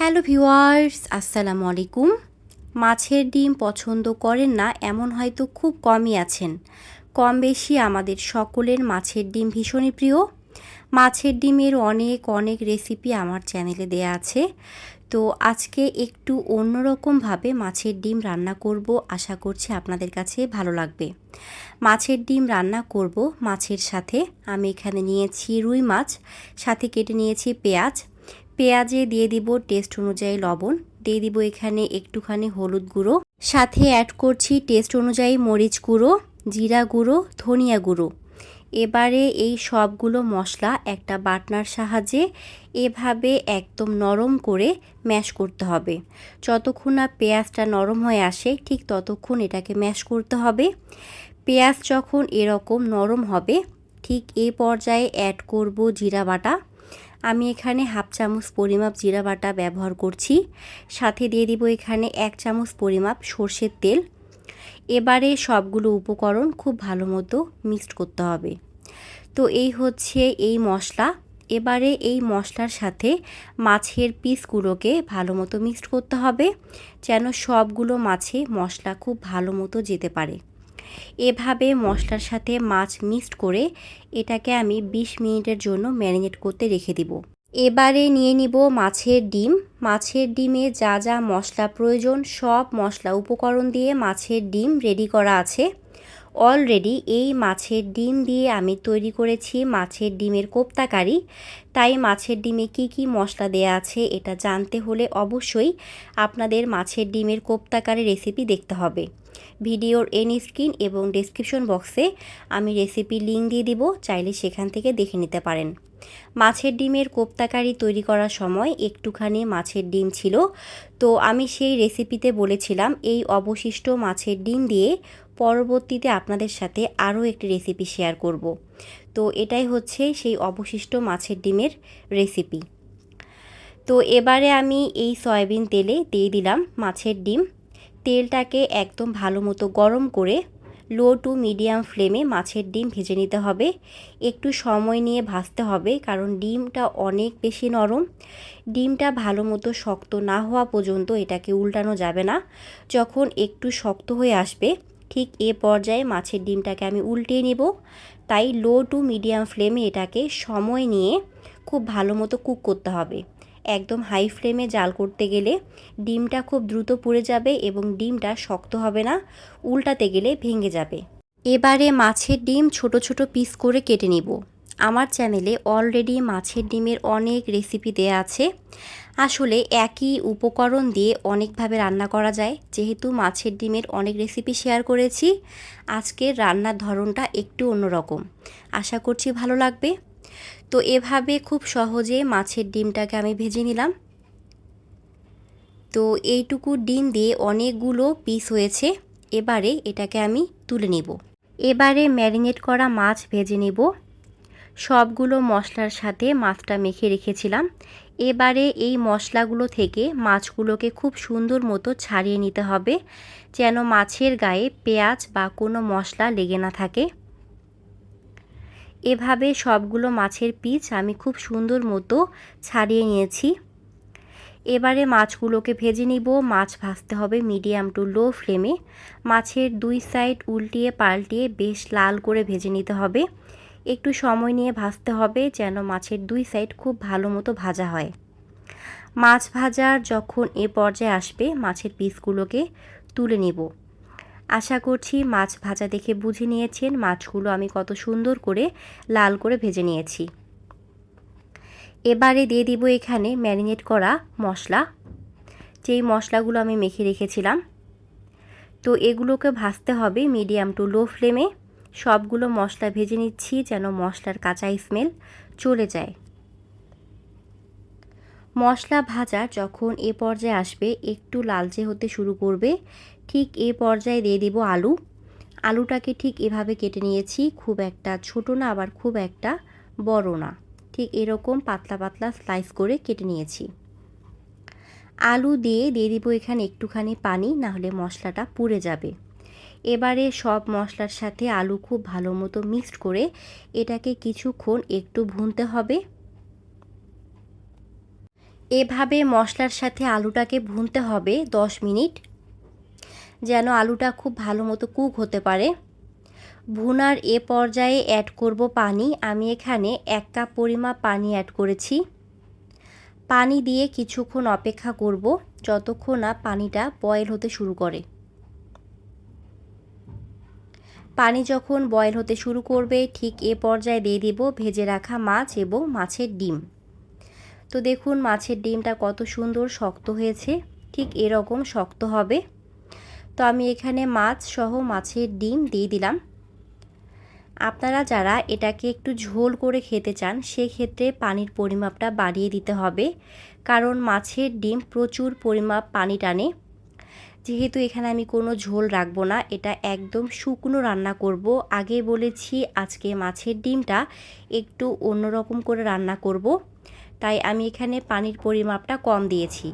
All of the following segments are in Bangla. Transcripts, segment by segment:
হ্যালো ভিউয়ার্স, আসসালামু আলাইকুম। মাছের ডিম পছন্দ করেন না, এমন হয়তো খুব কমই আছেন। কম বেশি আমাদের সকলের মাছের ডিম ভীষণই প্রিয়। মাছের ডিমের অনেক অনেক রেসিপি আমার চ্যানেলে দেয়া আছে। তো আজকে একটু অন্যরকমভাবে মাছের ডিম রান্না করব, আশা করছি আপনাদের কাছে ভালো লাগবে। মাছের ডিম রান্না করব মাছের সাথে। আমি এখানে নিয়েছি রুই মাছ, সাথে কেটে নিয়েছি পেঁয়াজ। পেঁয়াজে দিয়ে দিব টেস্ট অনুযায়ী লবণ। দিয়ে দিব এখানে একটুখানি হলুদ গুঁড়ো। সাথে অ্যাড করছি টেস্ট অনুযায়ী মরিচ গুঁড়ো, জিরা গুঁড়ো, ধনিয়া গুঁড়ো। এবারে এই সবগুলো মশলা একটা বাটনার সাহায্যে এভাবে একদম নরম করে ম্যাশ করতে হবে। যতক্ষণ না পেঁয়াজটা নরম হয়ে আসে, ঠিক ততক্ষণ এটাকে ম্যাশ করতে হবে। পেঁয়াজ যখন এরকম নরম হবে, ঠিক এই পর্যায়ে অ্যাড করব জিরা বাটা। আমি এখানে হাফ চামচ পরিমাপ জিরা বাটা ব্যবহার করছি। সাথে দিয়ে দিব এখানে এক চামচ পরিমাপ সর্ষের তেল। এবারে সবগুলো উপকরণ খুব ভালো মতো মিক্সড করতে হবে। তো এই হচ্ছে এই মশলা। এবারে এই মশলার সাথে মাছের পিসগুলোকে ভালো মতো মিক্সড করতে হবে, যেন সবগুলো মাছে মশলা খুব ভালো মতো যেতে পারে। এভাবে মশলার সাথে মাছ মিক্সড করে এটাকে আমি ২০ মিনিটের জন্য ম্যারিনেট করতে রেখে দিব। এবারে নিয়ে নিব মাছের ডিম। মাছের ডিমে যা যা মশলা প্রয়োজন, সব মশলা উপকরণ দিয়ে মাছের ডিম রেডি করা আছে। অলরেডি এই মাছের ডিম দিয়ে আমি তৈরি করেছি মাছের ডিমের কোপ্তাকারি তাই মাছের ডিমে কি কি মশলা দেয়া আছে এটা জানতে হলে অবশ্যই আপনাদের মাছের ডিমের কোপ্তাকারি রেসিপি দেখতে হবে। ভিডিওর এন স্ক্রিন এবং ডেসক্রিপশন বক্সে আমি রেসিপি লিঙ্ক দিয়ে দিব, চাইলে সেখান থেকে দেখে নিতে পারেন। মাছের ডিমের কোপ্তাকারি তৈরি করার সময় একটুখানি মাছের ডিম ছিল। তো আমি সেই রেসিপিতে বলেছিলাম, এই অবশিষ্ট মাছের ডিম দিয়ে পরবর্তীতে আপনাদের সাথে আরও একটি রেসিপি শেয়ার করব। তো এটাই হচ্ছে সেই অবশিষ্ট মাছের ডিমের রেসিপি। তো এবারে আমি এই সয়াবিন তেলে দিয়ে দিলাম মাছের ডিম। তেলটাকে একদম ভালো মতো গরম করে লো টু মিডিয়াম ফ্লেমে মাছের ডিম ভেজে নিতে হবে। একটু সময় নিয়ে ভাজতে হবে, কারণ ডিমটা অনেক বেশি নরম। ডিমটা ভালো মতো শক্ত না হওয়া পর্যন্ত এটাকে উল্টানো যাবে না। যখন একটু শক্ত হয়ে আসবে, ঠিক এ পর্যায়ে মাছের ডিমটাকে আমি উল্টিয়ে নিব। তাই লো টু মিডিয়াম ফ্লেমে এটাকে সময় নিয়ে খুব ভালো মতো কুক করতে হবে। একদম হাই ফ্লেমে জাল করতে গেলে ডিমটা খুব দ্রুত পুড়ে যাবে এবং ডিমটা শক্ত হবে না, উল্টাতে গেলে ভেঙে যাবে। এবারে মাছের ডিম ছোট ছোট পিস করে কেটে নিব। আমার চ্যানেলে অলরেডি মাছের ডিমের অনেক রেসিপি দেয়া আছে। আসলে একই উপকরণ দিয়ে অনেকভাবে রান্না করা যায়, যেহেতু মাছের ডিমের অনেক রেসিপি শেয়ার করেছি। আজকের রান্নার ধরনটা একটু অন্যরকম। আশা করছি ভালো লাগবে। তো এভাবে খুব সহজে মাছের ডিমটাকে আমি ভেজে নিলাম। তো এইটুকু ডিম দিয়ে অনেকগুলো পিস হয়েছে। এবারে এটাকে আমি তুলে নিব। এবারে ম্যারিনেট করা মাছ ভেজে নেব। সবগুলো মশলার সাথে মাছটা মেখে রেখেছিলাম। এবারে এই মশলাগুলো থেকে মাছগুলোকে খুব সুন্দর মতো ছাড়িয়ে নিতে হবে, যেন মাছের গায়ে পেঁয়াজ বা কোনো মশলা লেগে না থাকে। এভাবে সবগুলো মাছের পিচ আমি খুব সুন্দর মতো ছাড়িয়ে নিয়েছি। এবারে মাছগুলোকে ভেজে নিব। মাছ ভাজতে হবে মিডিয়াম টু লো ফ্লেমে। মাছের দুই সাইড উল্টিয়ে পাল্টিয়ে বেশ লাল করে ভেজে নিতে হবে। একটু সময় নিয়ে ভাজতে হবে যেন মাছের দুই সাইড খুব ভালো মতো ভাজা হয়। মাছ ভাজার যখন এ পর্যায়ে আসবে, মাছের পিসগুলোকে তুলে নিব। আশা করছি মাছ ভাজা দেখে বুঝে নিয়েছেন মাছগুলো আমি কত সুন্দর করে লাল করে ভেজে নিয়েছি। এবারে দিয়ে দিব এখানে ম্যারিনেট করা মশলা। যেই মশলাগুলো আমি মেখে রেখেছিলাম। তো এগুলোকে ভাজতে হবে মিডিয়াম টু লো ফ্লেমে। সবগুলো মশলা ভেজে নিচ্ছি যেন মশলার কাঁচা স্মেল চলে যায়। মশলা ভাজা যখন এ পর্যায়ে আসবে একটু লালচে হতে শুরু করবে। ঠিক এ পর্যায়ে দিয়ে দিব আলু। আলুটাকে ঠিক এভাবে কেটে নিয়েছি, খুব একটা ছোট না, আবার খুব একটা বড় না। ঠিক এরকম পাতলা পাতলা স্লাইস করে কেটে নিয়েছি। আলু দিয়ে দিয়ে দিব এখানে একটুখানি পানি না হলে মশলাটা পুড়ে যাবে। এবারে সব মশলার সাথে আলু খুব ভালো মতো মিক্সড করে এটাকে কিছুক্ষণ একটু ভুনতে হবে। এভাবে মশলার সাথে আলুটাকে ভুনতে হবে 10 মিনিট। যেন আলুটা খুব ভালো মতো কুক হতে পারে। ভুনার এ পর্যায়ে অ্যাড করব পানি। আমি এখানে এক কাপ পরিমাপ পানি অ্যাড করেছি। পানি দিয়ে কিছুক্ষণ অপেক্ষা করব যতক্ষণ না পানিটা বয়েল হতে শুরু করে। পানি যখন বয়েল হতে শুরু করবে, ঠিক এ পর্যায়ে দিয়ে দিব ভেজে রাখা মাছ এবং মাছের ডিম। তো দেখুন মাছের ডিমটা কত সুন্দর শক্ত হয়েছে, ঠিক এরকম শক্ত হবে। তো আমি এখানে মাছ সহ মাছের ডিম দিয়ে দিলাম। আপনারা যারা এটাকে একটু ঝোল করে খেতে চান, সেক্ষেত্রে পানির পরিমাপটা বাড়িয়ে দিতে হবে। কারণ মাছের ডিম প্রচুর পরিমাপ পানি টানে। যেহেতু এখানে আমি কোনো ঝোল রাখব না, এটা একদম শুকনো রান্না করব। আগে বলেছি আজকে মাছের ডিমটা একটু অন্যরকম করে রান্না করব। তাই আমি এখানে পানির পরিমাপটা কম দিয়েছি।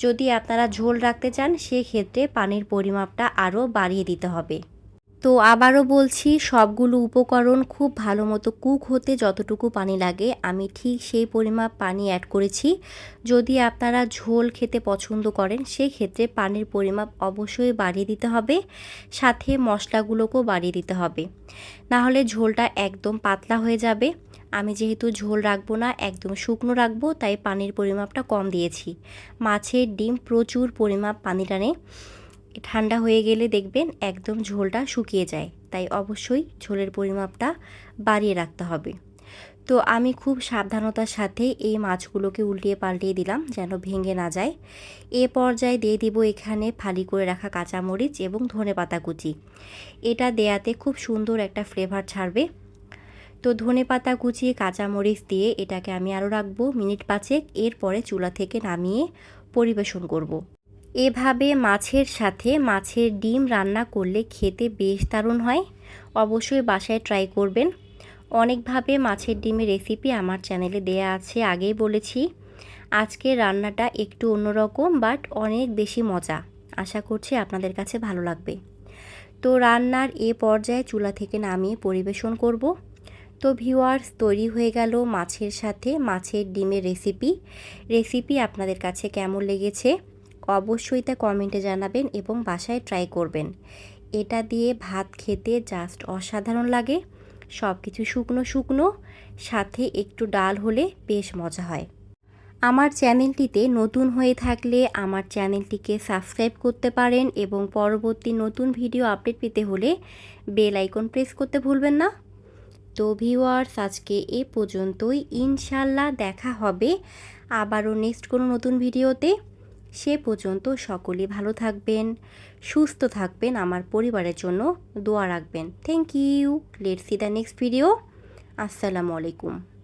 যদি আপনারা ঝোল রাখতে চান সেক্ষেত্রে পানির পরিমাপটা আরও বাড়িয়ে দিতে হবে। তো আবারও বলছি, সবগুলো উপকরণ খুব ভালো মতো কুক হতে যতটুকু পানি লাগে, আমি ঠিক সেই পরিমাপ পানি অ্যাড করেছি। যদি আপনারা ঝোল খেতে পছন্দ করেন, সেক্ষেত্রে পানির পরিমাপ অবশ্যই বাড়িয়ে দিতে হবে, সাথে মশলাগুলোকেও বাড়িয়ে দিতে হবে। না হলে ঝোলটা একদম পাতলা হয়ে যাবে। আমি যেহেতু ঝোল রাখব না, একদম শুকনো রাখব, তাই পানির পরিমাপটা কম দিয়েছি। মাছের ডিম প্রচুর পরিমাপ পানি টানে ঠান্ডা হয়ে গেলে দেখবেন একদম ঝোলটা শুকিয়ে যায়। তাই অবশ্যই ঝোলের পরিমাপটা বাড়িয়ে রাখতে হবে। তো আমি খুব সাবধানতার সাথে এই মাছগুলোকে উল্টিয়ে পাল্টিয়ে দিলাম যেন ভেঙে না যায়। এ পর্যায়ে দিয়ে দিব এখানে ফালি করে রাখা কাঁচামরিচ এবং ধনে পাতা কুচি। এটা দেয়াতে খুব সুন্দর একটা ফ্লেভার ছাড়বে। তো ধনে পাতা কুচিয়ে কাঁচামরিচ দিয়ে এটাকে আমি আরও রাখব। মিনিট পাঁচেক এরপরে চুলা থেকে নামিয়ে পরিবেশন করব। এভাবে মাছের সাথে মাছের ডিম রান্না করলে খেতে বেশ দারুণ হয়। অবশ্যই বাসায় ট্রাই করবেন। অনেকভাবে মাছের ডিমের রেসিপি আমার চ্যানেলে দেয়া আছে, আগেই বলেছি। আজকে রান্নাটা একটু অন্যরকম বাট অনেক বেশি মজা। আশা করছি আপনাদের কাছে ভালো লাগবে। তো রান্নার এ পর্যায়ে চুলা থেকে নামিয়ে পরিবেশন করব। তো ভিউয়ার্স তৈরি হয়ে গেল মাছের সাথে মাছের ডিমের রেসিপি রেসিপি আপনাদের কাছে কেমন লেগেছে? অবশ্যই তা কমেন্টে জানাবেন এবং বাসায় ট্রাই করবেন। এটা দিয়ে ভাত খেতে জাস্ট অসাধারণ লাগে। সব কিছু শুকনো শুকনো, সাথে একটু ডাল হলে বেশ মজা হয়। আমার চ্যানেলটিতে নতুন হয়ে থাকলে আমার চ্যানেলটিকে সাবস্ক্রাইব করতে পারেন এবং পরবর্তী নতুন ভিডিও আপডেট পেতে হলে বেল আইকন প্রেস করতে ভুলবেন না। তো ভিউয়ার্স আজকে এ পর্যন্তই। ইনশাল্লাহ দেখা হবে আবারও নেক্সট কোনো নতুন ভিডিওতে সে পর্যন্ত সকলে ভালো থাকবেন, সুস্থ থাকবেন, আমার পরিবারের জন্য দোয়া রাখবেন। Thank you let see the next video আসসালামু আলাইকুম